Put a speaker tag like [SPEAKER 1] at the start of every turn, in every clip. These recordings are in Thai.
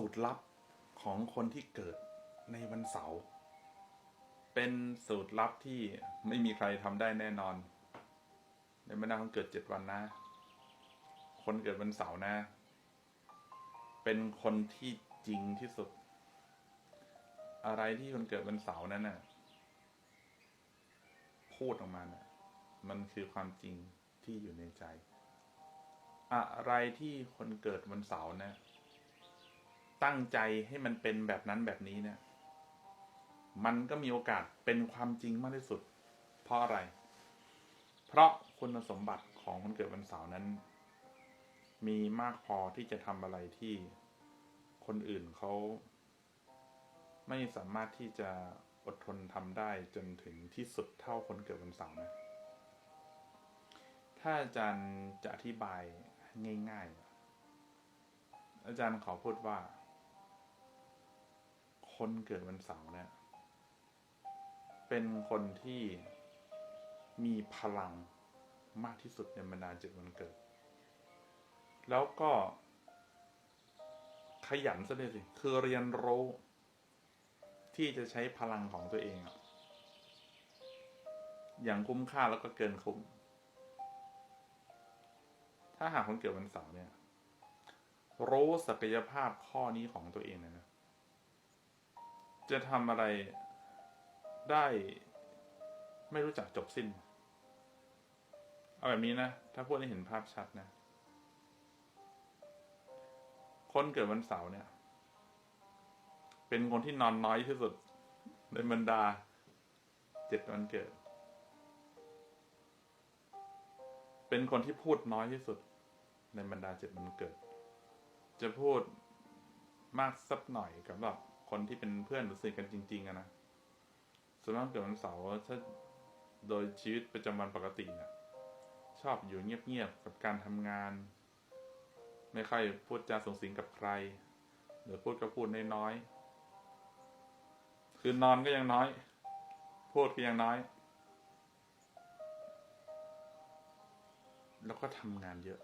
[SPEAKER 1] สูตรลับของคนที่เกิดในวันเสาร์เป็นสูตรลับที่ไม่มีใครทำได้แน่นอน ในบรรดาคนเกิดเจ็ดวันนะ คนเกิดวันเสาร์นะ เป็นคนที่จริงที่สุด อะไรที่คนเกิดวันเสาร์นั้นน่ะ พูดออกมาน่ะ มันคือความจริงที่อยู่ในใจ อะไรที่คนเกิดวันเสาร์นะ ตั้งใจให้มันเป็นแบบนั้นแบบนี้เนี่ย มันก็มีโอกาสเป็นความจริงมากที่สุด เพราะอะไร เพราะคุณสมบัติของคนเกิดวันเสาร์นั้น มีมากพอที่จะทำอะไรที่คนอื่นเขาไม่สามารถที่จะอดทนทำได้จนถึงที่สุดเท่าคนเกิดวันเสาร์นะ ถ้าอาจารย์จะอธิบายง่าย ๆ อาจารย์ขอพูดว่า คนเกิดวันเสาร์เนี่ย เป็นคนที่มีพลังมากที่สุดในบรรดาเจ็ดวันเกิด แล้วก็ขยันซะเลยสิ คือเรียนรู้ที่จะใช้พลังของตัวเองอะอย่างคุ้มค่าแล้วก็เกินคุ้ม ถ้าหากคนเกิดวันเสาร์เนี่ย รู้ศักยภาพข้อนี้ของตัวเองเนะ จะทำอะไรได้ไม่รู้จักจบสิ้น เอาแบบนี้นะ ถ้าพูดให้เห็นภาพชัดนะ คนเกิดวันเสาร์เนี่ย เป็นคนที่นอนน้อยที่สุด ในบรรดาเจ็ดวันเกิด เป็นคนที่พูดน้อยที่สุด ในบรรดาเจ็ดวันเกิด จะพูดมากสักหน่อยกับแบบ คนที่เป็นเพื่อนหรือสนิทกันจริงๆอะนะส่วนมากเกิดวันเสาร์ถ้าโดยชีวิตประจำวันปกติเนี่ยชอบอยู่เงียบๆกับการทำงาน ไม่ค่อยพูดจาส่งสิงกับใคร หรือพูดก็พูดน้อยๆคือนอนก็ยังน้อย พูดก็ยังน้อย แล้วก็ทำงานเยอะ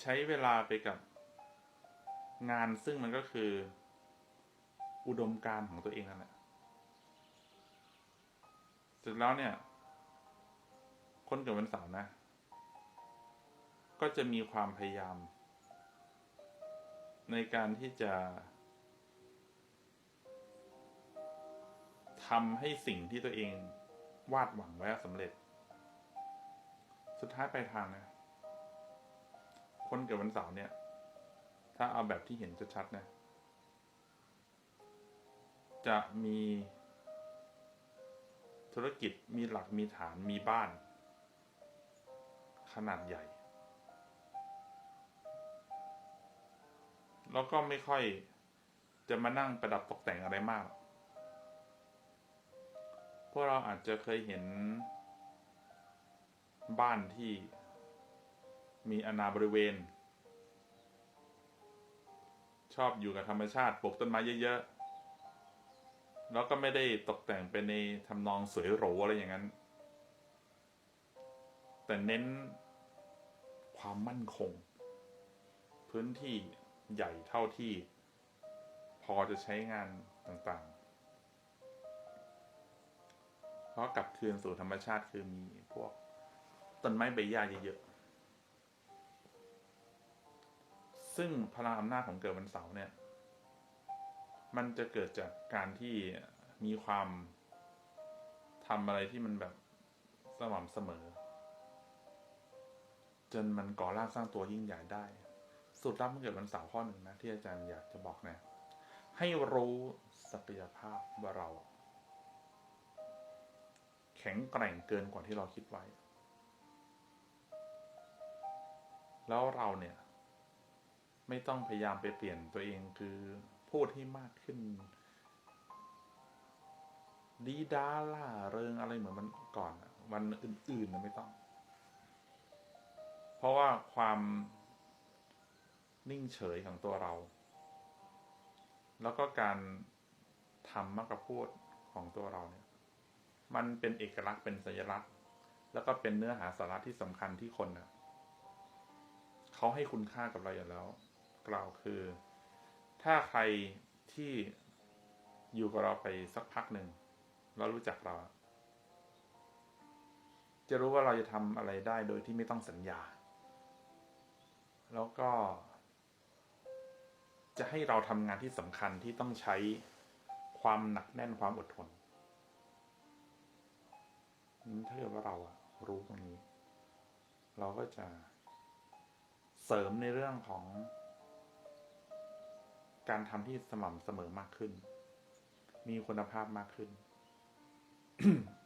[SPEAKER 1] ใช้เวลาไปกับ งานซึ่งมันก็คือ อุดมการของตัวเองนั่นแหละเสร็จแล้วเนี่ย คนเกิดวันเสาร์นะ ก็จะมีความพยายาม ในการที่จะทำให้สิ่งที่ตัวเองวาดหวังไว้สำเร็จ สุดท้ายปลายทางนะ คนเกิดวันเสาร์เนี่ย ถ้าเอาแบบที่เห็นชัดๆนะ จะมีธุรกิจมีหลักมีฐานมีบ้าน ขนาดใหญ่ แล้วก็ไม่ค่อยจะมานั่งประดับตกแต่งอะไรมาก พวกเราอาจจะเคยเห็นบ้านที่มีอนาบริเวณ ชอบอยู่กับธรรมชาติปลูกต้นไม้เยอะๆ แล้วก็ไม่ได้ตกแต่งเป็นในทำนองสวยหรูอะไรอย่างนั้น แต่เน้นความมั่นคง พื้นที่ใหญ่เท่าที่ พอจะใช้งานต่างๆ เพราะกลับคืนสู่ธรรมชาติคือมีพวกต้นไม้ใบหญ้าเยอะ ซึ่งพลังอำนาจของเกิดวันเสาร์เนี่ย มันจะเกิดจากการที่มีความทำอะไรที่มันแบบสม่ำเสมอ จนมันก่อร่างสร้างตัวยิ่งใหญ่ได้ สุดลับมันเกิดวันเสาร์ข้อหนึ่งนะ ที่อาจารย์อยากจะบอกนะ ให้รู้ศักยภาพว่าเรา แข็งแกร่งเกินกว่าที่เราคิดไว้ แล้วเราเนี่ย ไม่ต้องพยายามไปเปลี่ยนตัวเองคือพูดให้มากขึ้น ดีดาล่าเริงอะไรเหมือนมันก่อนวันอื่นๆนะไม่ต้อง เพราะว่าความนิ่งเฉยของตัวเรา แล้วก็การทำมากกว่าพูดของตัวเราเนี่ย มันเป็นเอกลักษณ์เป็นสัญลักษณ์ แล้วก็เป็นเนื้อหาสาระที่สำคัญที่คนน่ะเขาให้คุณค่ากับเราอยู่แล้ว กล่าวคือ ถ้าใครที่อยู่กับเราไปสักพักหนึ่งแล้วรู้จักเรา จะรู้ว่าเราจะทำอะไรได้โดยที่ไม่ต้องสัญญา แล้วก็ จะให้เราทำงานที่สำคัญที่ต้องใช้ความหนักแน่นความอดทนถ้าเกิดว่าเราอะรู้ตรงนี้ เราก็จะเสริมในเรื่องของ การทำที่สม่ำเสมอมากขึ้น มีคุณภาพมากขึ้น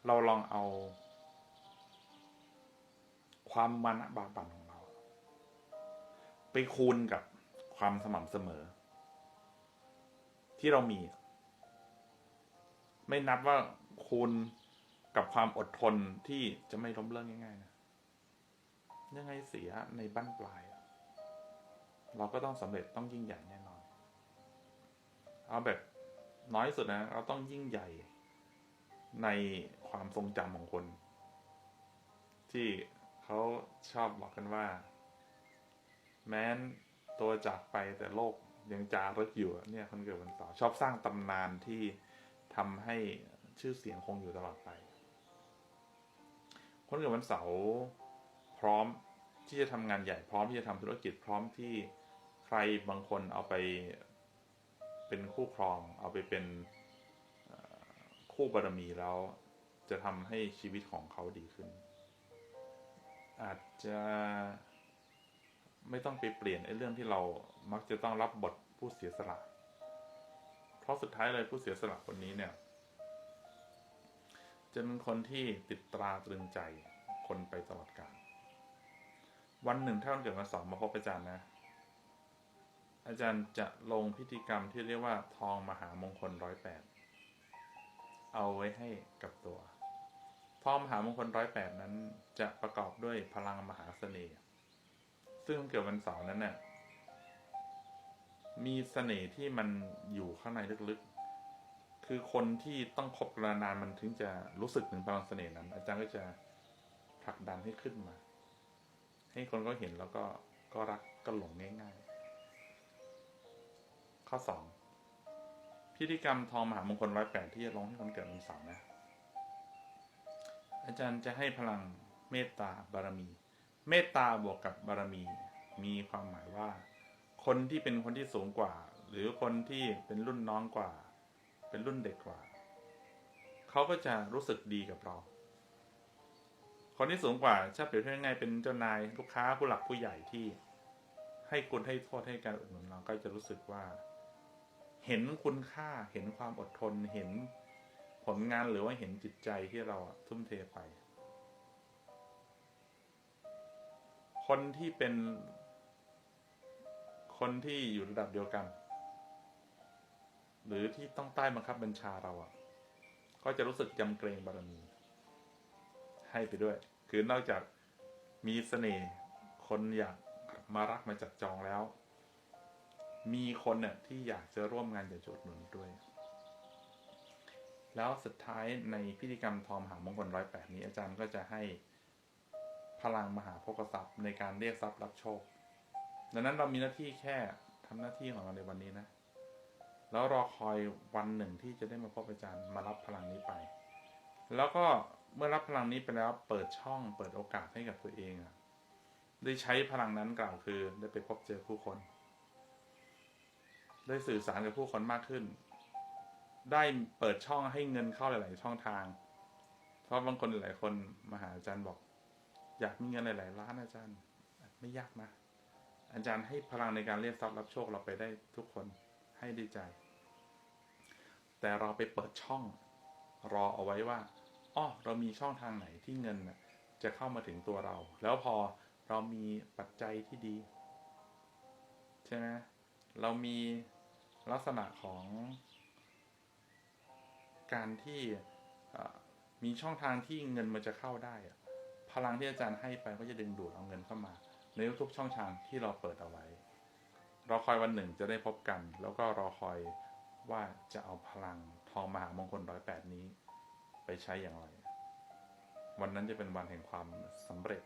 [SPEAKER 1] เราลองเอา ความมานะบากบั่นของเรา ไปคูณกับความสม่ำเสมอ ที่เรามี ไม่นับว่าคูณกับความอดทนที่จะไม่ล้มเลิกง่ายๆนะยังไงเสียในบั้นปลาย เราก็ต้องสำเร็จต้องยิ่งใหญ่แน่นอน เอาแบบน้อยสุดนะ เราต้องยิ่งใหญ่ในความทรงจำของคน ที่เขาชอบบอกกันว่า แม้นตัวจากไปแต่โลกยังจารึกอยู่เนี่ยคนเกิดวันเสาร์ชอบสร้างตำนานที่ทำให้ชื่อเสียงคงอยู่ตลอดไป คนเกิดวันเสาร์พร้อมที่จะทำงานใหญ่พร้อมที่จะทำธุรกิจพร้อมที่ใครบางคนเอาไป เป็นคู่ครอง เอาไปเป็นคู่บารมีแล้วจะทำให้ชีวิตของเขาดีขึ้น อาจจะไม่ต้องไปเปลี่ยนไอ้เรื่องที่เรามักจะต้องรับบทผู้เสียสละ เพราะสุดท้ายเลยผู้เสียสละคนนี้เนี่ย จะเป็นคนที่ติดตราตรึงใจคนไปตลอดกาลวันหนึ่งถ้าวันเกิดวันเสาร์มาพบอาจารย์นะ อาจารย์จะลงพิธีกรรมที่เรียกว่าทองมหามงคลร้อยแปดเอาไว้ให้กับตัว ทองมหามงคลร้อยแปดนั้นจะประกอบด้วยพลังมหาเสน่ห์ซึ่งเกิดวันเสาร์นั้นเนี่ยมีเสน่ห์ที่มันอยู่ข้างในลึกๆ คือคนที่ต้องคบกันนานมันถึงจะรู้สึกถึงพลังเสน่ห์นั้น อาจารย์ก็จะผลักดันให้ขึ้นมา ให้คนก็เห็นแล้วก็ก็รักก็หลงง่าย ๆ ข้อสองพิธีกรรมทองมหามงคลร้อยแปดที่จะลงให้คนเกิดวันเสาร์นะ อาจารย์จะให้พลังเมตตาบารมี เมตตาบวกกับบารมี มีความหมายว่า คนที่เป็นคนที่สูงกว่า หรือคนที่เป็นรุ่นน้องกว่า เป็นรุ่นเด็กกว่า เขาก็จะรู้สึกดีกับเราคนที่สูงกว่าถ้าเปรียบเทียบง่ายเป็นเจ้านายลูกค้าผู้หลักผู้ใหญ่ที่ ให้คุณให้โทษให้การอุดหนุนเราก็จะรู้สึกว่า เห็นคุณค่าเห็นความอดทนเห็นผลงานหรือว่าเห็นจิตใจที่เราอะทุ่มเทไป คนที่เป็น คนที่อยู่ระดับเดียวกัน หรือที่ต้องใต้บังคับบัญชาเราอะก็จะรู้สึกยำเกรงบารมี ให้ไปด้วย คือนอกจากมีเสน่ห์คนอยากมารักมาจับจองแล้ว มีคนเนี่ยที่อยากจะร่วมงานอยากจะอุดหนุนด้วย แล้วสุดท้ายในพิธีกรรมทอมหามงคลร้อยแปดนี้อาจารย์ก็จะให้พลังมหาโภคทรัพย์ในการเรียกทรัพย์รับโชค ดังนั้นเรามีหน้าที่แค่ทำหน้าที่ของเราในวันนี้นะ แล้วรอคอยวันหนึ่งที่จะได้มาพบอาจารย์มารับพลังนี้ไป แล้วก็เมื่อรับพลังนี้ไปแล้วเปิดช่องเปิดโอกาสให้กับตัวเองอะได้ใช้พลังนั้นกล่าวคือได้ไปพบเจอผู้คน ได้สื่อสารกับผู้คนมากขึ้น ได้เปิดช่องให้เงินเข้าหลาย ๆ ช่องทาง เพราะบางคนหลายคนมาหาอาจารย์บอก อยากมีเงินหลายๆล้านอาจารย์ ไม่ยากนะ อาจารย์ให้พลังในการเรียกทรัพย์รับโชคเราไปได้ทุกคนให้ดีใจ แต่เราไปเปิดช่องรอเอาไว้ว่าอ้อเรามีช่องทางไหนที่เงินจะเข้ามาถึงตัวเรา แล้วพอเรามีปัจจัยที่ดี ใช่ไหมเรามี ลักษณะของการที่มีช่องทางที่เงินมันจะเข้าได้พลังที่อาจารย์ให้ไปก็จะดึงดูดเอาเงินเข้ามา ในทุกช่องทางที่เราเปิดเอาไว้รอคอยวันหนึ่งจะได้พบกัน แล้วก็รอคอยว่าจะเอาพลังทองมหามงคลร้อยแปดนี้ ไปใช้อย่างไร วันนั้นจะเป็นวันแห่งความสำเร็จ